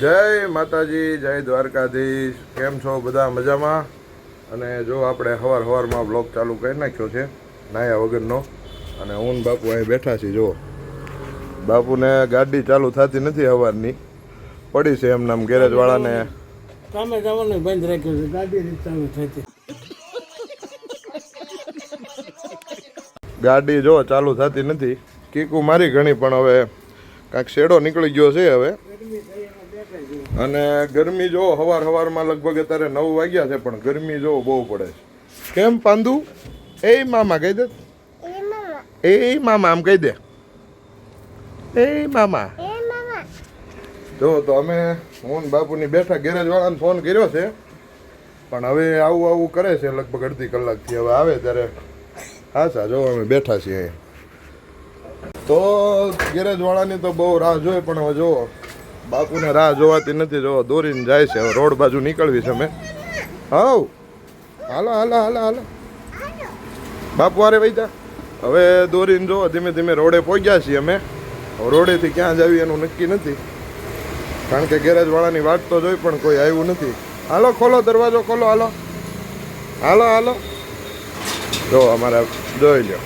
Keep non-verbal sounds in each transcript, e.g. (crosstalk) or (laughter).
જય માતાજી જય દ્વારકાધીશ. કેમ છો બધા મજામાં? અને જો આપણે હવાર હવારમાં બ્લોગ ચાલુ કરી નાખ્યો છે નાયા વગરનો અને હું બાપુ અહીં બેઠા છીએ જુઓ. બાપુને ગાડી ચાલુ થતી નથી હવારની. પડી છે એમ નામ ગેરેજ વાળાને કામે જવાનું બંધ રાખ્યું છે ગાડી ચાલુ થતી. ગાડી જો ચાલુ થતી નથી કીકુ મારી ઘણી પણ હવે કાંઈક શેડો નીકળી ગયો છે હવે. અને ગરમી જો હવાર હવારમાં લગભગ અત્યારે નવ વાગ્યા છે પણ ગરમી જો બહુ પડે છે. કેમ પાંદુ? એ મામા કહી દે. એ મામા. આમ કહી દે. એ મામા. જો તો અમે હું બાપુની બેઠા ગેરેજ વાળાને ફોન કર્યો છે પણ હવે આવું આવું કરે છે લગભગ અડધી કલાકથી હવે આવે ત્યારે. હા સા જો અમે બેઠા છીએ. તો ગેરેજ વાળાની તો બહુ રાહ જોઈ પણ હવે જો બાપુને રાહ જોવાતી નથી. જો, દોરીને જાય છે. રોડ બાજુ નીકળવી છે અમે. હવ હાલો હાલો હાલો હાલો. બાપુ અરે જા. હવે દોરીને જો ધીમે ધીમે રોડે પહોંચ્યા છીએ અમે. રોડેથી ક્યાં જવી એનું નક્કી નથી. કારણ કે ગેરેજવાળાની વાત તો જોઈ પણ કોઈ આવ્યું નથી. હાલો, ખોલો દરવાજો, ખોલો, હાલો. હાલો હાલો. જો, અમારે જોઈ લો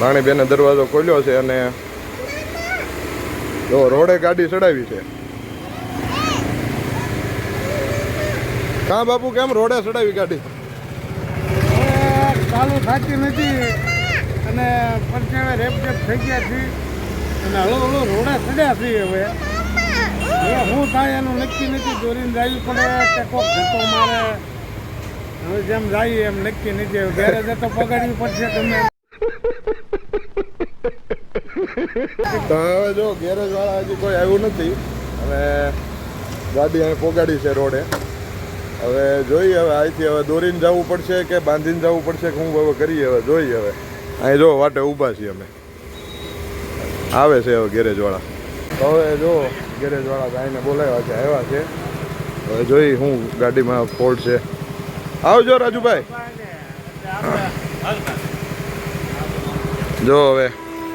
રાણીબેને દરવાજો ખોલ્યો છે અને જો, રોડે ગાડી ચડાવી છે. કા બાપુ, કેમ રોડે ચડાવી ગાડી? ચાલુ થતી નથી અને પરચાવે રેપકેપ થઈ ગયા છે. અને હળો હળો રોડે ચડ્યા છે હવે. હવે શું થાય એનું નક્કી નથી દોરીને જવી પડે કે કોક ધક્કો મારે. હવે જેમ જાય એમ નક્કી નથી. ગેરેજે તો પગાડવી પડશે તમે હવે જો ગેરેજ વાળા હજી કોઈ આવ્યું નથી. અને ગાડી અહીં પોગાડી છે રોડે. હવે જોઈએ હવે અહીંથી હવે દોરીને જવું પડશે કે બાંધીને જવું પડશે કે હું હવે કરીએ હવે? જોઈએ હવે. અહીં જો વાટે ઊભા છીએ અમે. આવે છે હવે ગેરેજવાળા હવે જો ગેરેજવાળા ભાઈને બોલાવ્યા છે, આવ્યા છે. હવે જોઈ હું ગાડીમાં ફોલ્ટ છે. આવજો રાજુભાઈ. જો હવે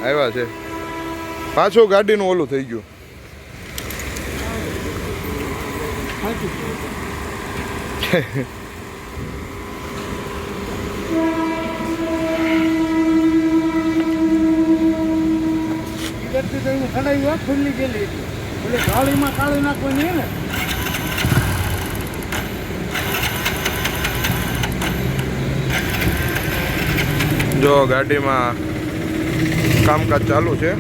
આવ્યા છે. પાછું ગાડીનું ઓલું થઈ ગયું. ખુલ્લી ગયેલી એટલે ગાળીમાં કાઢી નાખવાની ને? જો ગાડીમાં કામકાજ ચાલુ છે.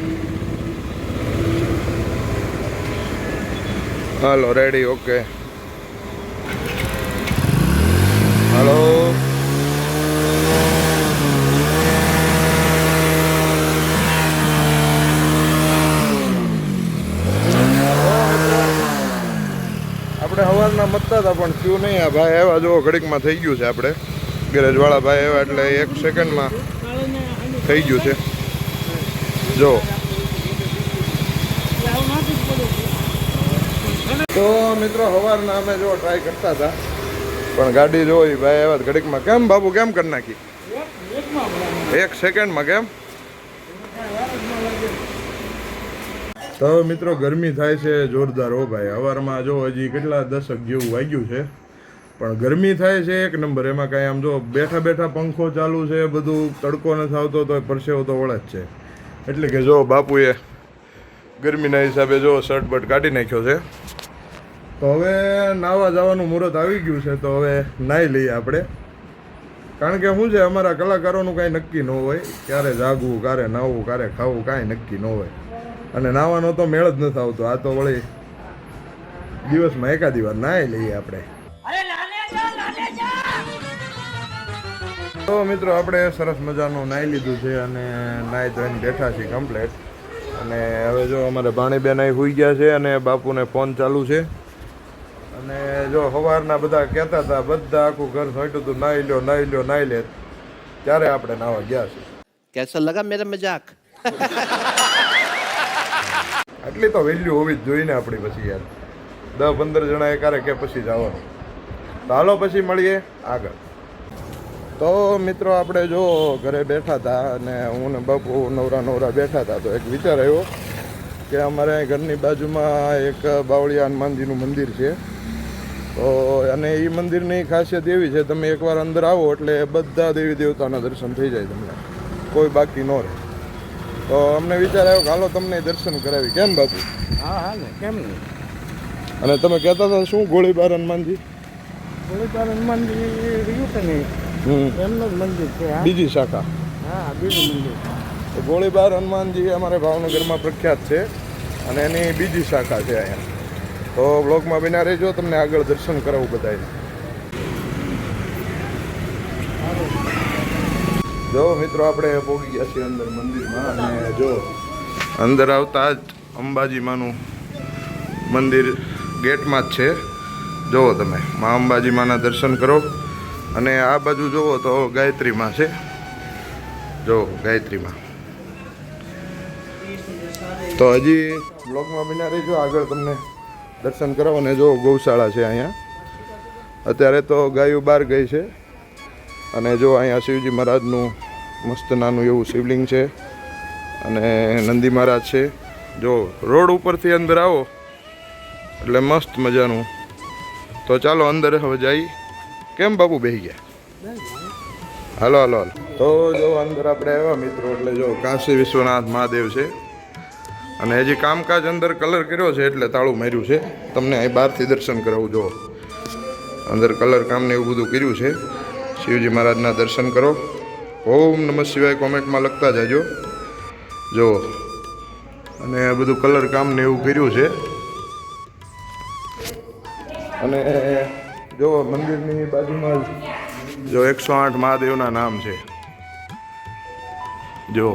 હાલો રેડી ઓકે હાલો. આપણે સવારના મતતા હતા, પણ થયું નહીં આ ભાઈ આવ્યા. જો ઘડીકમાં થઈ ગયું છે આપણે. ગેરેજવાળા ભાઈ આવ્યા, એટલે એક સેકન્ડમાં થઈ ગયું છે. જો આવું નાખી જ પડે તો મિત્રો સવારના અમે જો ટ્રાય કરતા હતા. પણ ગાડી જો ભાઈ આવ્યા ઘડીકમાં કેમ બાબુ, કેમ કરી નાખી? એક સેકન્ડમાં કેમ? તો મિત્રો ગરમી થાય છે જોરદાર હો ભાઈ. સવારમાં જો હજી કેટલા દશક જેવું વાગ્યું છે. પણ ગરમી થાય છે એક નંબર. એમાં કાંઈ આમ જો બેઠા બેઠા પંખો ચાલુ છે, બધું તડકો નથી આવતો તો પરસેવો તો વળે જ છે. એટલે કે જો બાપુએ ગરમીના હિસાબે જો શર્ટ બટ કાઢી નાખ્યો છે. તો હવે નાવા જવાનું મુહૂર્ત આવી ગયું છે તો હવે નાહી લઈએ આપણે. કારણ કે શું છે અમારા કલાકારોનું કાંઈ નક્કી ન હોય ક્યારે જાગવું ક્યારે નાહવું ક્યારે ખાવું કાંઈ નક્કી ન હોય. અને નાવાનો તો મેળ જ નથી આવતો. આ તો વળી દિવસમાં એકાદી વાર નાહી લઈએ આપણે. તો મિત્રો આપણે સરસ મજાનું નાહી લીધું છે અને નાહી ધોઈને બેઠા છીએ કમ્પ્લેટ અને હવે જો અમારે ભાણીબેન અહીં હોઈ ગયા છે અને બાપુને ફોન ચાલુ છે. અને જો સવારના બધા કહેતા હતા બધા આખું ઘર સોંટ્યું હતું નાહી લ્યો નાહી લ્યો નાહી લે ત્યારે આપણે નાવા ગયા છે કેસર લગા મેરા મજાક. (laughs) આટલી તો વેલ્યુ હોવી જ જોઈએ ને આપણી પછી યાર. દસ પંદર જણા એકારે કે પછી જવાનું હાલો પછી મળીએ આગળ. તો મિત્રો આપણે જો ઘરે બેઠા હતા અને હું ને બાપુ નવરા નવરા બેઠા હતા તો એક વિચાર આવ્યો કે અમારે ઘરની બાજુમાં એક બાવળી હનુમાનજીનું મંદિર છે. તો અને એ મંદિરની ખાસિયત એવી છે તમે એકવાર અંદર આવો એટલે બધા દેવી દેવતાના દર્શન થઈ જાય તમને. કોઈ બાકી ન રહે. તો અમને વિચાર આવ્યો કે હાલો તમને દર્શન કરાવી. કેમ બાપુ? હા હા ને કેમ નહીં? અને તમે કહેતા હતા શું ગોળીબાર હનુમાનજી? ગોળીબાર હનુમાનજી રહ્યું કે નહીં? એમનું જ મંદિર છે બીજી શાખા. હા બીજું મંદિર. ગોળીબાર હનુમાનજી અમારે ભાવનગરમાં પ્રખ્યાત છે અને એની બીજી શાખા છે અહીંયા. તો બ્લોગમાં બિના રહેજો, તમને આગળ દર્શન કરાવું બધાય જો મિત્રો, આપણે પહોંચી ગયા છીએ અંદર મંદિરમાં અને જો અંદર આવતા જ અંબાજીમાનું મંદિર ગેટમાં જ છે. જુઓ તમે, મા અંબાજીમાના દર્શન કરો. અને આ બાજુ જુઓ તો ગાયત્રીમાં છે. જો ગાયત્રીમાં. તો હજી બ્લોગમાં બિના રહેજો, આગળ તમને દર્શન કરાવો અને જો ગૌશાળા છે અહીંયા. અત્યારે તો ગાયો બહાર ગઈ છે. અને જો અહીંયા શિવજી મહારાજનું મસ્ત નાનું એવું શિવલિંગ છે. અને નંદી મહારાજ છે. જો રોડ ઉપરથી અંદર આવો, એટલે મસ્ત મજાનું. તો ચાલો અંદર હવે જઈ. કેમ બાપુ બેહી ગયા? હાલો હાલો હાલો. તો જો અંદર આપણે આવ્યા મિત્રો, એટલે જો કાશી વિશ્વનાથ મહાદેવ છે. અને હજી કામકાજ અંદર કલર કર્યો છે એટલે તાળું માર્યું છે. તમને અહીં બહારથી દર્શન કરાવું જો અંદર કલર કામને એવું બધું કર્યું છે. શિવજી મહારાજના દર્શન કરો. ઓમ નમઃ શિવાય કોમેન્ટમાં લખતા જાજો. જુઓ. અને આ બધું કલર કામને એવું કર્યું છે. અને જો મંદિરની બાજુમાં જો એકસો આઠ મહાદેવના નામ છે. જો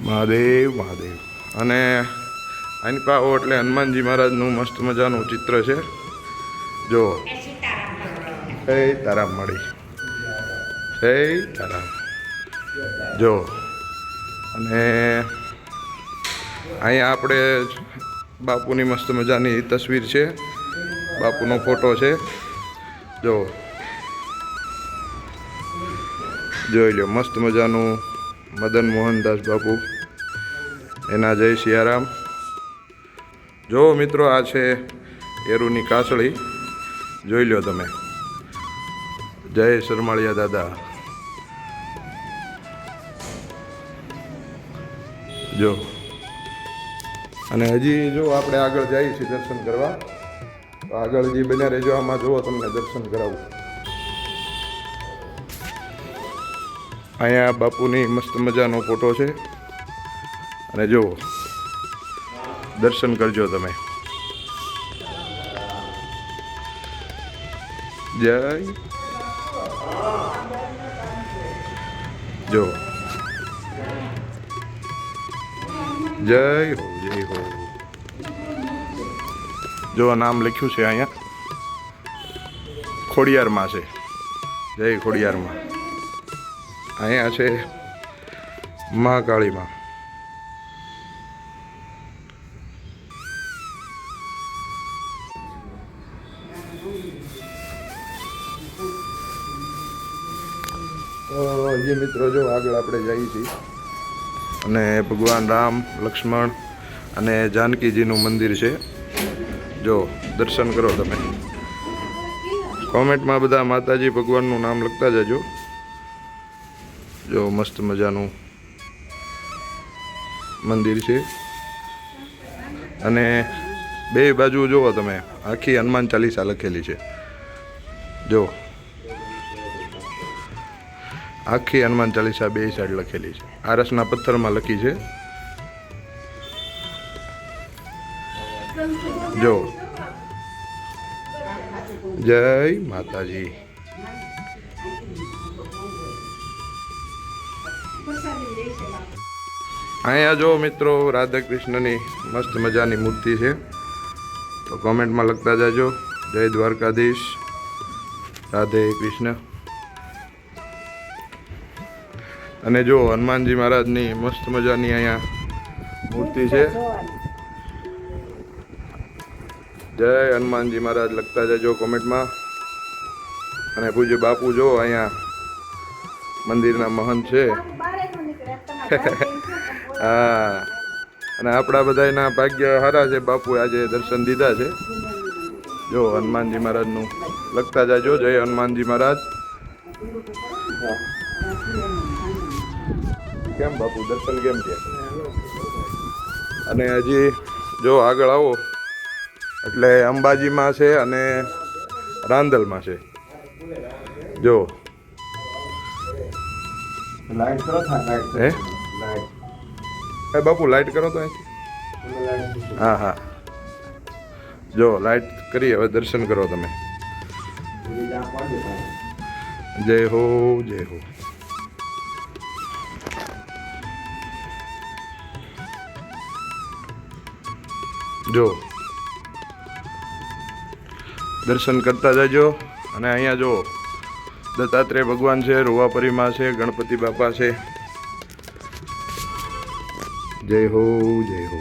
મહાદેવ મહાદેવ. અને આની પાવો એટલે હનુમાનજી મહારાજનું મસ્ત મજાનું ચિત્ર છે. જો હે તારામ મળી. હે તારામ. જો અને અહીંયા આપણે બાપુની મસ્ત મજાની તસવીર છે. બાપુનો ફોટો છે. જો જોઈ લો, મસ્ત મજાનું મદન મોહનદાસ બાપુ, એના જય સિયારામ. જો મિત્રો આ છે એરુની કાસળી, જોઈ લો તમે. જય શરમાળિયા દાદા. જો. અને હજી જો આપણે આગળ જઈએ છીએ દર્શન કરવા આગળ હજી બન્યા રહેજો, આમાં જુઓ તમને દર્શન કરાવું. અહીંયા બાપુની મસ્ત મજાનો ફોટો છે. અને જુઓ, દર્શન કરજો તમે. જય. જો જય હો જય હો. જો નામ લખ્યું છે અહીંયા. ખોડિયારમાં છે. જય ખોડિયારમાં. અહીંયા છે મહાકાળીમાં. તો જે મિત્રો જો આગળ આપણે જઈએ છીએ, અને ભગવાન રામ, લક્ષ્મણ અને જાનકીજીનું મંદિર છે. જો દર્શન કરો તમે. કોમેન્ટમાં બધા માતાજી ભગવાનનું નામ લખતા જજો. જો મસ્ત મજાનું મંદિર છે. અને બે બાજુ જુઓ તમે, આખી હનુમાન ચાલીસા લખેલી છે. જો આખી હનુમાન ચાલીસા બે સાઈડ લખેલી છે. આરસના પથ્થરમાં લખી છે. જો જય માતાજી. અહીંયા જો મિત્રો રાધા કૃષ્ણની મસ્ત મજાની મૂર્તિ છે, તો કોમેન્ટમાં લખતા જાજો. જય દ્વારકાધીશ. રાધે કૃષ્ણ. અને જો હનુમાનજી મહારાજની મસ્ત મજાની અહીંયા મૂર્તિ છે. જય હનુમાનજી મહારાજ, લખતા જાજો કોમેન્ટમાં. અને પૂજ્ય બાપુ જો અહીંયા મંદિરના મહંત છે. હા. અને આપણા બધાના ભાગ્ય સારા છે. બાપુ આજે દર્શન દીધા છે. જો હનુમાનજી મહારાજનું લખતા જાજો. જય હનુમાનજી મહારાજ. કેમ બાપુ? દર્શન કેમ છે અને હજી જો આગળ આવો. એટલે અંબાજીમાં છે અને રાંદલમાં છે. જો. લાઈટ કરો લાઈટ હે? એ બાપુ લાઈટ કરો તો અહીંથી. હા હા. જો લાઈટ કરી હવે દર્શન કરો તમે. જય હો જય હો. જો. દર્શન કરતા જજો. અને અહીંયા જો દત્તાત્રેય ભગવાન છે, રૂવાપરીમાં છે, ગણપતિ બાપા છે. જય હો જય હો.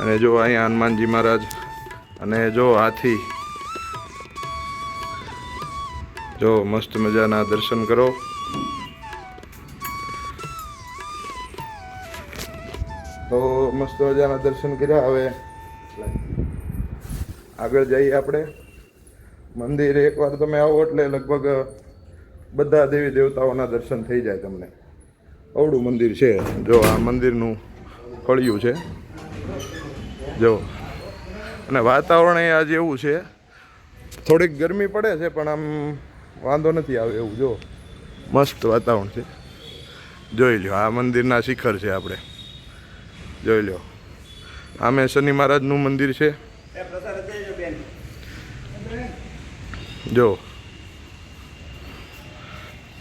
અને જો અહીંયા હનુમાનજી મહારાજ અને જો હાથી, જો મસ્ત મજાના દર્શન કરો. તો મસ્ત મજાના દર્શન કર્યા, હવે આગળ જઈએ આપણે. મંદિર એકવાર તમે આવો એટલે લગભગ બધા દેવી દેવતાઓના દર્શન થઈ જાય તમને. અવડું મંદિર છે. જો આ મંદિરનું ફળિયું છે. જો. અને વાતાવરણ એ આજે એવું છે. થોડીક ગરમી પડે છે પણ આમ વાંધો નથી આવે એવું જો. મસ્ત વાતાવરણ છે. જોઈ લો આ મંદિરના શિખર છે આપણે. જોઈ લો આમે શનિ મહારાજનું મંદિર છે. જો.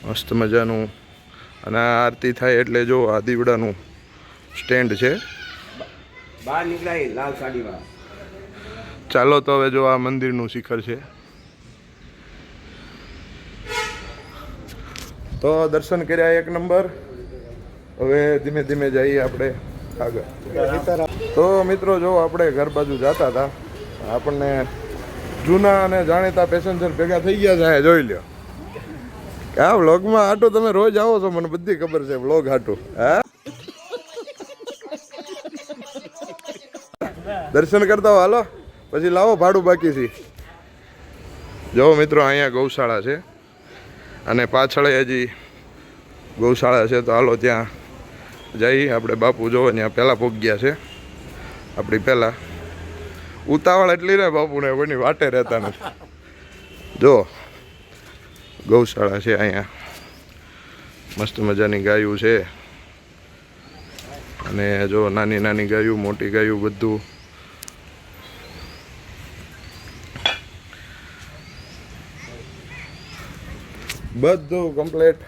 મસ્ત મજાનું અને આ આરતી થાય એટલે જો આ દીવડાનું સ્ટેન્ડ છે. બહાર નીકળાય લાલ સાડીમાં. ચાલો તો હવે જો આ મંદિરનું શિખર છે. તો દર્શન કર્યા એક નંબર. હવે ધીમે ધીમે જઈએ આપણે આગળ. તો મિત્રો જો આપણે ઘર બાજુ જતા હતા આપણને જૂના અને જાણીતા પેસેન્જર ભેગા થઈ ગયા છે જોઈ લ્યો. આ વ્લોગમાં આટો તમે રોજ આવો છો, મને બધી ખબર છે વ્લોગ આટો, હા? દર્શન કરતા હાલો. પછી લાવો ભાડું બાકી છે. જો મિત્રો, અહીંયા ગૌશાળા છે. અને પાછળ હજી ગૌશાળા છે, તો હાલો ત્યાં જઈ, આપણે બાપુ જોવો, ત્યાં પહેલાં પહોંચ્યા છે. આપણી પહેલાં. ઉતાવળ એટલી ને બાપુને, કોઈની વાટે રહેતા નથી. જો ગૌશાળા છે અહીંયા. મસ્ત મજાની ગાયું છે. અને જો નાની નાની ગાયું, મોટી ગાયું બધું. બધું કમ્પ્લેટ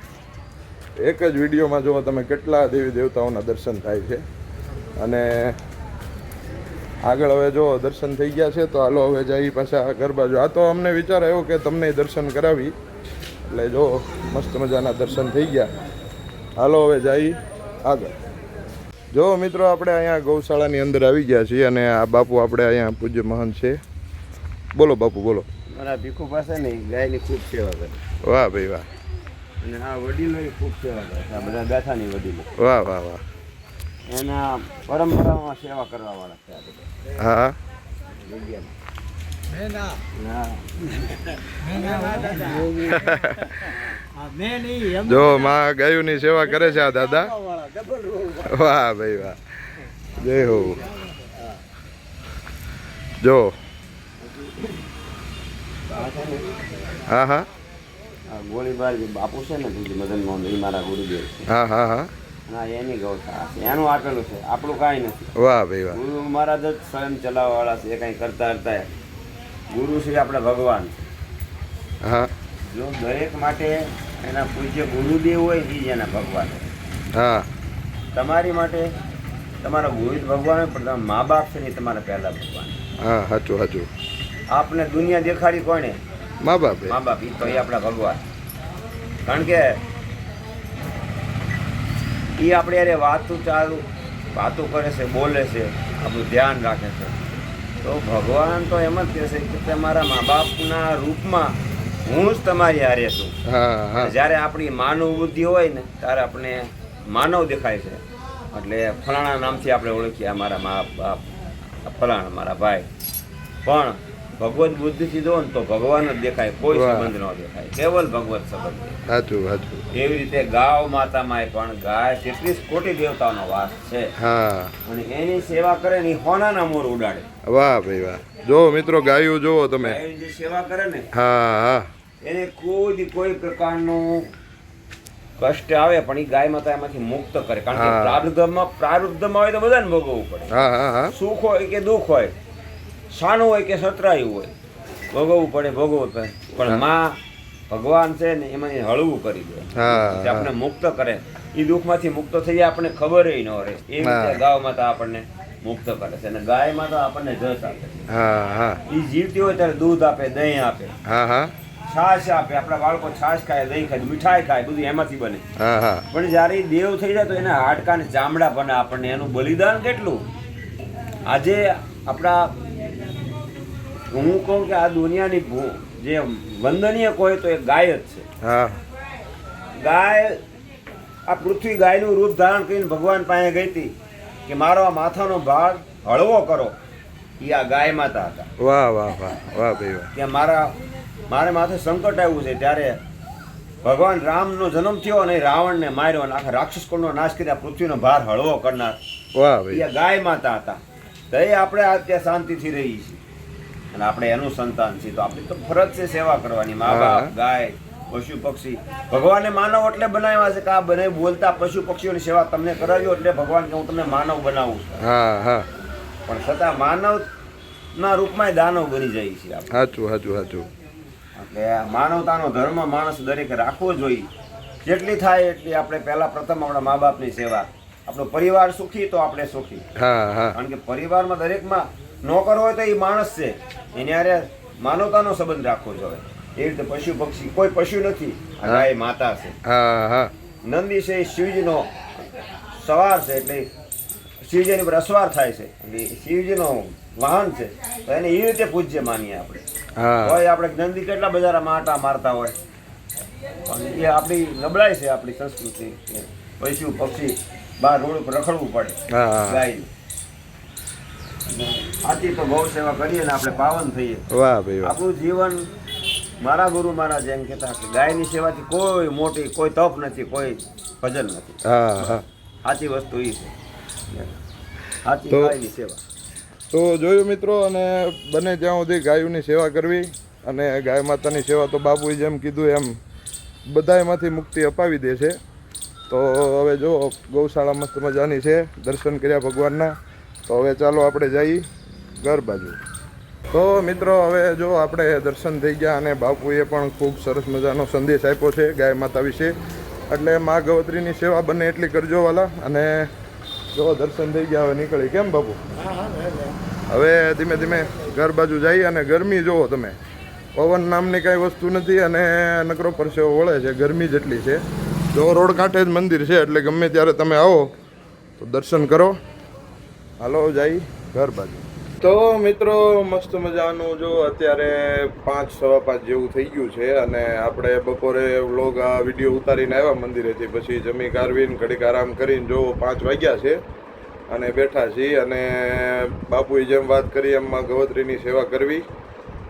એક જ વિડીયોમાં જુઓ તમે કેટલા દેવી દેવતાઓના દર્શન થાય છે. અને આગળ હવે જો દર્શન થઈ ગયા છે, તો હાલો હવે જઈ પાછા ગરબા જો આ તો અમને વિચાર આવ્યો કે તમને દર્શન કરાવી. એટલે જો મસ્ત મજાના દર્શન થઈ ગયા. હાલો હવે જઈ આગળ. જો મિત્રો આપણે અહીંયા ગૌશાળાની અંદર આવી ગયા છીએ અને આ બાપુ આપણે અહીંયા પૂજ્ય મહાન છે. બોલો બાપુ બોલો. મારા ભીખુ પાસે ને ગાયની ખૂબ સેવા કરે. વાહ ભાઈ વાહ. અને આ વડીલો ખૂબ સેવા કરે આ બધા ગાથાની વડીલો. વાહ વાહ વાહ. એના પરંપરામાં સેવા કરવા વાળા છે આ બધા. હા. મેં જો માં ગાયુંની સેવા કરે છે આ દાદા. વાહ ભાઈ વાહ. જય હો. જો. હા હા. આ ગોળીબાર જે બાપુ છે ને પૂજ્ય મદન મોહન એ મારા ગુરુદેવ છે. હા હા હા. ના એની ગૌશાળા છે એનું આપેલું છે. આપણું કાંઈ નથી. વાહ ભાઈ વાહ. ગુરુ મહારાજ જ સ્વયં ચલાવવા વાળા છે. એ કાંઈ કરતા કરતા ગુરુ શ્રી આપણા ભગવાન હા. જો દરેક માટે એના પૂજ્ય ગુરુદેવ હોય એ જ એના ભગવાન હા. તમારી માટે તમારા ગુરુ ભગવાન પણ તમારા મા બાપ છે ને તમારા પહેલા ભગવાન હા સાચું સાચું આપને દુનિયા દેખાડી કોને મા બાપ મા બાપ એ તો એ આપણા ભગવાન કારણ કે એ આપણે અરે વાતું ચાલુ વાતો કરે છે બોલે છે આપણું ધ્યાન રાખે છે. તો ભગવાન તો એમ જ કહે છે કે તમારા મા બાપના રૂપમાં હું જ તમારી હારે છું. જ્યારે આપણી માનવ બુદ્ધિ હોય ને ત્યારે આપણે માનવ દેખાય છે. એટલે ફલાણા નામથી આપણે ઓળખીએ મારા મા બાપ ફલાણા મારા ભાઈ. પણ ભગવત બુદ્ધિથી જો ને તો ભગવાન જ દેખાય કોઈ સંબંધ ન દેખાય. કેવલ ભગવત સંબંધ સાચું સાચું. એવી રીતે ગાવ માતામાં પણ ગાય તેત્રીસ કોટી દેવતાનો વાસ છે. હા. અને એની સેવા કરે ને હોનાના મોર ઉડાડે. વાહ ભાઈ વાહ. જો મિત્રો ગાયું જોવો તમે. જે સેવા કરે ને હા હા. એને કોઈ દી કોઈ પ્રકારનું કષ્ટ આવે પણ એ ગાય માતા એમાંથી મુક્ત કરે. કારણ કે. પ્રારબ્ધમાં પ્રારબ્ધમાં હોય તો બધાને ભોગવવું પડે. સુખ હોય કે દુઃખ હોય સાનું હોય કે સતરાયું હોય ભોગવવું પડે ભોગવવું પડે. પણ માં ભગવાન છે ને એમાં હળવું કરી દે. આપણે મુક્ત કરે. એ દુઃખમાંથી મુક્ત થઈ જાય આપણને ખબર ન રહે. એ રીતે ગાય માતા આપણને મુક્ત કરે છે. અને ગાય માતા આપણને જસ આપે છે. એ જીવતી હોય ત્યારે દૂધ આપે દહીં આપે. છાશ આપે. આપણા બાળકો છાશ ખાય દહીં ખાય મીઠાઈ ખાય બધું એમાંથી બને. પણ જ્યારે દેવ થઈ જાય તો એના હાડકા ને ચામડા બને આપણને એનું બલિદાન કેટલું? આજે આપણા હું કહું કે આ દુનિયાની ભૂ- જે વંદનીય કોઈ તો એ ગાય જ છે. હા. ગાય આ પૃથ્વી ગાયનું રૂપ ધારણ કરીને ભગવાન પાસે ગઈ હતી કે મારો આ માથાનો ભાગ હળવો કરો. એ આ ગાય માતા હતા. વાહ વાહ વાહ વાહ ભાઈ વાહ. કે મારા મારે માથે સંકટ આવ્યું છે ત્યારે ભગવાન રામનો જન્મ થયો અને રાવણને માર્યો અને આખા રાક્ષસ કુળનો નાશ કરી આ પૃથ્વીનો ભાર હળવો કરનાર. વાહ ભાઈ. ગાય માતા હતા. તો એ આપણે અત્યારે શાંતિથી રહી છીએ. અને આપણે એનું સંતાન છીએ. તો આપણી તો ફરજ છે સેવા કરવાની. મા બાપ ગાય પશુ પક્ષી. ભગવાને માનવ એટલે બનાવ્યા છે કે આ બને બોલતા પશુ પક્ષીઓની સેવા તમને કરાવ્યો એટલે ભગવાન કે હું તમને માનવ બનાવું છું. પણ છતાં માનવના રૂપમાં દાનવ બની જાય છે સાચું સાચું સાચું એટલે માનવતાનો ધર્મ માણસ દરેકે રાખવો જોઈએ. જેટલી થાય એટલી આપણે પહેલા પ્રથમ આપણા મા બાપની સેવા. આપણો પરિવાર સુખી તો આપણે સુખી. કારણ કે પરિવારમાં દરેકમાં નોકર હોય તો એ માણસ છે. એની હારે માનવતાનો સંબંધ રાખવો જોઈએ. એ રીતે પશુ પક્ષી કોઈ પશુ નથી આ ગાય માતા છે. નંદી છે શિવજીનો સવાર છે એટલે શિવજીની પર અસવાર થાય છે. એટલે શિવજીનો વાહન છે તો એને એ રીતે પૂજ્ય માનીએ આપણે. હોય આપણે નંદી કેટલા બધા માટા મારતા હોય. પણ એ આપણી નબળાઈ છે આપણી સંસ્કૃતિ. પશુ પક્ષી બહાર રોડ પર રખડવું પડે. ગાય આથી તો બહુ સેવા કરીએ ને આપણે પાવન થઈએ. વાહ ભાઈ વાહ. આપણું જીવન મારા ગુરુ મહારાજ એમ કહેતા કે ગાયની સેવાથી કોઈ મોટી કોઈ તપ નથી કોઈ ભજન નથી. હા હા. સાચી વસ્તુ એ છે. સાચી ગાયની સેવા. તો જોયું મિત્રો અને બને ત્યાં સુધી ગાયોની સેવા કરવી અને ગાય માતાની સેવા તો બાપુએ જેમ કીધું એમ બધાયમાંથી મુક્તિ અપાવી દે છે તો હવે જો ગૌશાળા મસ્ત મજાની છે દર્શન કર્યા ભગવાનના. તો હવે ચાલો આપણે જઈએ ઘર બાજુ. તો મિત્રો, હવે જો આપણે દર્શન થઈ ગયા અને બાપુએ પણ ખૂબ સરસ મજાનો સંદેશ આપ્યો છે ગાય માતા વિશે. એટલે મા ગવત્રીની સેવા બને એટલી કરજો વાલા. અને જો દર્શન થઈ ગયા, હવે નીકળી. કેમ બાપુ? હવે ધીમે ધીમે ઘર બાજુ જઈએ અને ગરમી જુઓ તમે. પવન નામની કાંઈ વસ્તુ નથી અને નકરો પરસેવો વળે છે, ગરમી જેટલી છે. જો રોડ કાંઠે જ મંદિર છે, એટલે ગમે ત્યારે તમે આવો, તો દર્શન કરો. હાલો જઈ ઘર બાજુ. તો મિત્રો, મસ્ત મજાનું. જો, અત્યારે પાંચ સવા પાંચ જેવું થઈ ગયું છે અને આપણે બપોરે વ્લોગ, આ વીડિયો ઉતારીને આવ્યા મંદિરેથી. પછી જમી કારવીને ઘડીક આરામ કરીને જો પાંચ વાગ્યા છે અને બેઠા છીએ અને બાપુએ જેમ વાત કરી એમ માં ગવત્રીની સેવા કરવી.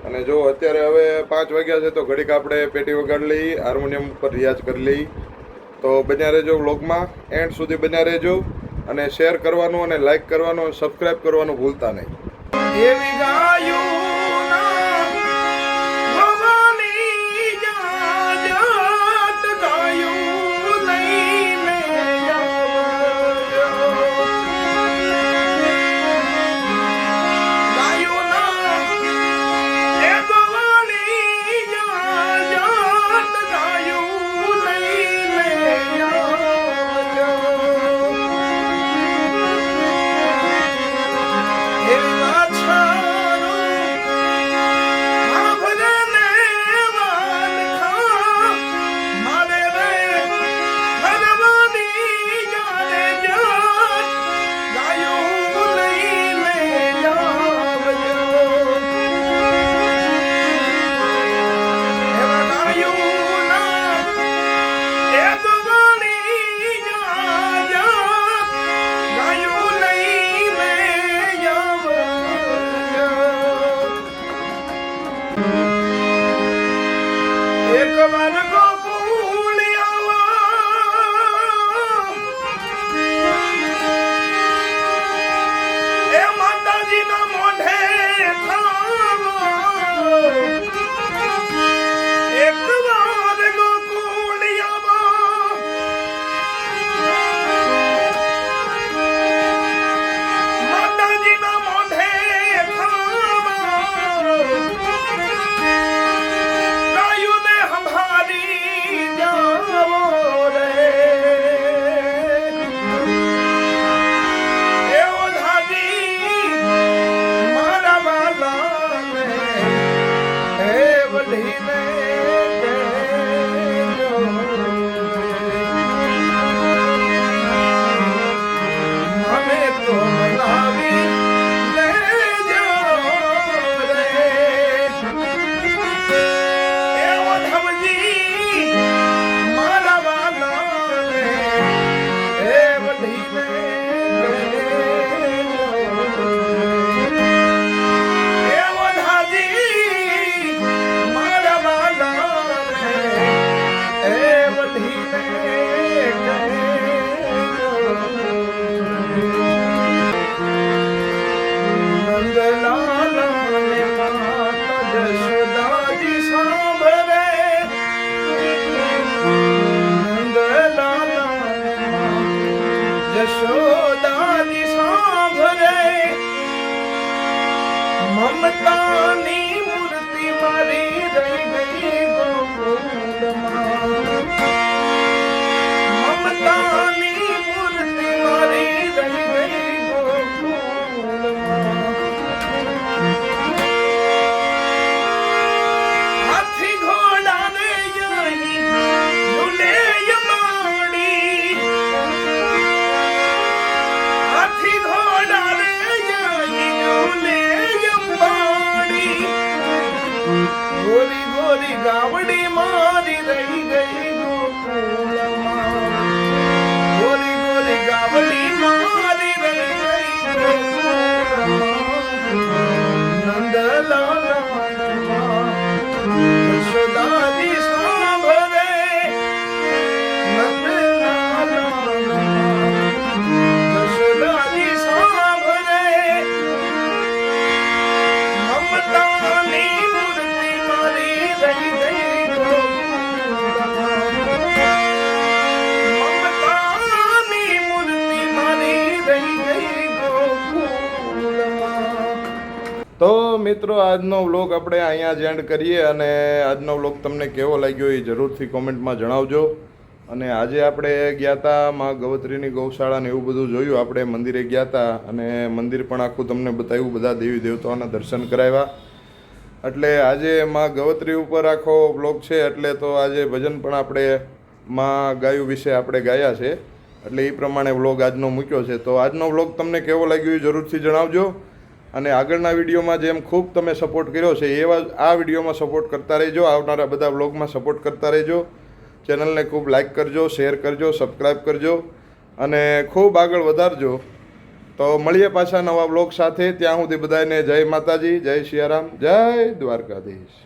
અને જો, અત્યારે હવે પાંચ વાગ્યા છે તો ઘડીક આપણે પેટી વગાડી લઈ, હાર્મોનિયમ ઉપર રિયાઝ કરી લઈ. તો બન્યા રહેજો વ્લોગમાં. એન્ડ સુધી બન્યા રહેજો. અને શેર કરવાનું અને લાઈક કરવાનું અને સબસ્ક્રાઈબ કરવાનું ભૂલતા નહીં. ગોરી ગામડી મારી રહી ગઈ ગોરી ગોરી ગાવડી મારી રહી ગઈ નંદલાલા યશોદાજી મિત્રો, આજનો વ્લોગ આપણે અહીંયા જ એન્ડ કરીએ અને આજનો વ્લોગ તમને કેવો લાગ્યો એ જરૂરથી કોમેન્ટમાં જણાવજો. અને આજે આપણે ગયા હતા માં ગવત્રીની ગૌશાળા ને એવું બધું જોયું. આપણે મંદિરે ગયા હતા અને મંદિર પણ આખું તમને બતાવ્યું. બધા દેવી દેવતાઓના દર્શન કરાવ્યા. એટલે આજે માં ગવત્રી ઉપર આખો બ્લોગ છે. એટલે તો આજે ભજન પણ આપણે માં ગાયું વિશે આપણે ગાયા છે. એટલે એ પ્રમાણે વ્લોગ આજનો મૂક્યો છે. તો આજનો વ્લોગ તમને કેવો લાગ્યો એ જરૂરથી જણાવજો. અને આગળના વિડીયોમાં જેમ ખૂબ તમે સપોર્ટ કર્યો છે, એવા આ વિડીયોમાં સપોર્ટ કરતા રહેજો, આવનારા બધા વ્લોગમાં સપોર્ટ કરતા રહેજો. ચેનલને ખૂબ લાઇક કરજો શેર કરજો સબસ્ક્રાઈબ કરજો અને ખૂબ આગળ વધારજો. તો મળીએ પાછા નવા બ્લોગ સાથે. ત્યાં સુધી બધાને જય માતાજી, જય સિયારામ જય દ્વારકાધીશ.